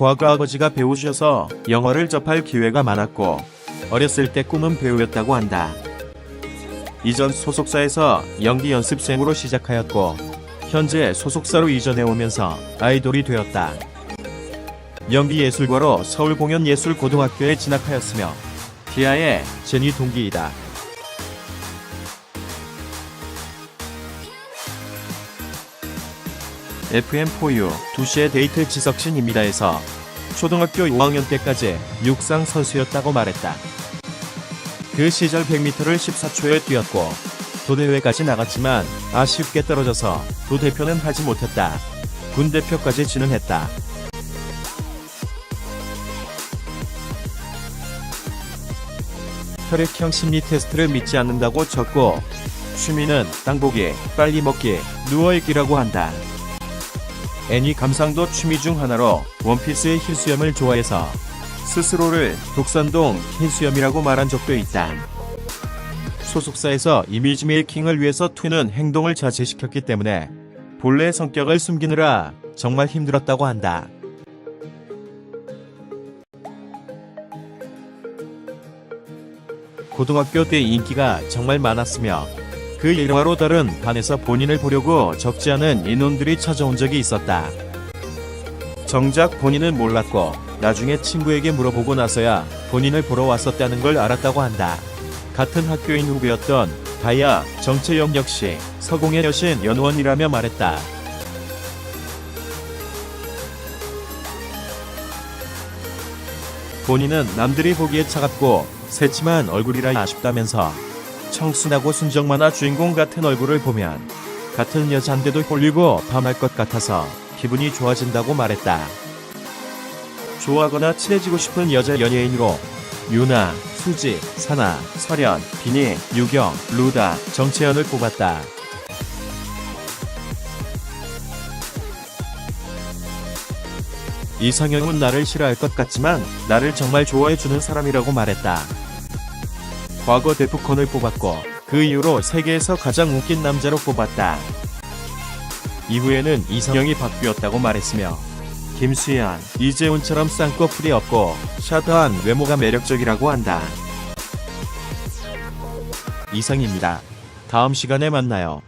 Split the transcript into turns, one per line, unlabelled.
과거 아버지가 배우셔서 영화를 접할 기회가 많았고 어렸을 때 꿈은 배우였다고 한다. 이전 소속사에서 연기 연습생으로 시작하였고 현재 소속사로 이전해 오면서 아이돌이 되었다. 연기예술과로 서울공연예술고등학교에 진학하였으며 디아의 제니 동기이다. FM4U 2시의 데이트 지석진입니다에서 초등학교 5학년 때까지 육상 선수였다고 말했다. 그 시절 100m를 14초에 뛰었고 도대회까지 나갔지만 아쉽게 떨어져서 도대표는 하지 못했다. 군 대표까지 진흥했다. 혈액형 심리 테스트를 믿지 않는다고 적고 취미는 땅보기, 빨리 먹기, 누워있기라고 한다. 애니 감상도 취미 중 하나로 원피스의 흰수염을 좋아해서 스스로를 독산동 흰수염이라고 말한 적도 있다. 소속사에서 이미지 메이킹을 위해서 튀는 행동을 자제시켰기 때문에 본래 성격을 숨기느라 정말 힘들었다고 한다. 고등학교 때 인기가 정말 많았으며 그 일화로 다른 반에서 본인을 보려고 적지 않은 인원들이 찾아온 적이 있었다. 정작 본인은 몰랐고 나중에 친구에게 물어보고 나서야 본인을 보러 왔었다는 걸 알았다고 한다. 같은 학교인 후배였던 다이아 정채영 역시 서공의 여신 연원이라며 말했다. 본인은 남들이 보기에 차갑고 새침한 얼굴이라 아쉽다면서 청순하고 순정 만화 주인공 같은 얼굴을 보면 같은 여잔데도 홀리고 밤할 것 같아서 기분이 좋아진다고 말했다. 좋아하거나 친해지고 싶은 여자 연예인으로 유나, 수지, 사나, 설현, 비니, 유경, 루다, 정채연을 뽑았다. 이상형은 나를 싫어할 것 같지만 나를 정말 좋아해주는 사람이라고 말했다. 과거 데프콘을 뽑았고 그 이후로 세계에서 가장 웃긴 남자로 뽑았다. 이후에는 이상형이 바뀌었다고 말했으며 김수현, 이재훈처럼 쌍꺼풀이 없고 샤드한 외모가 매력적이라고 한다. 이상입니다. 다음 시간에 만나요.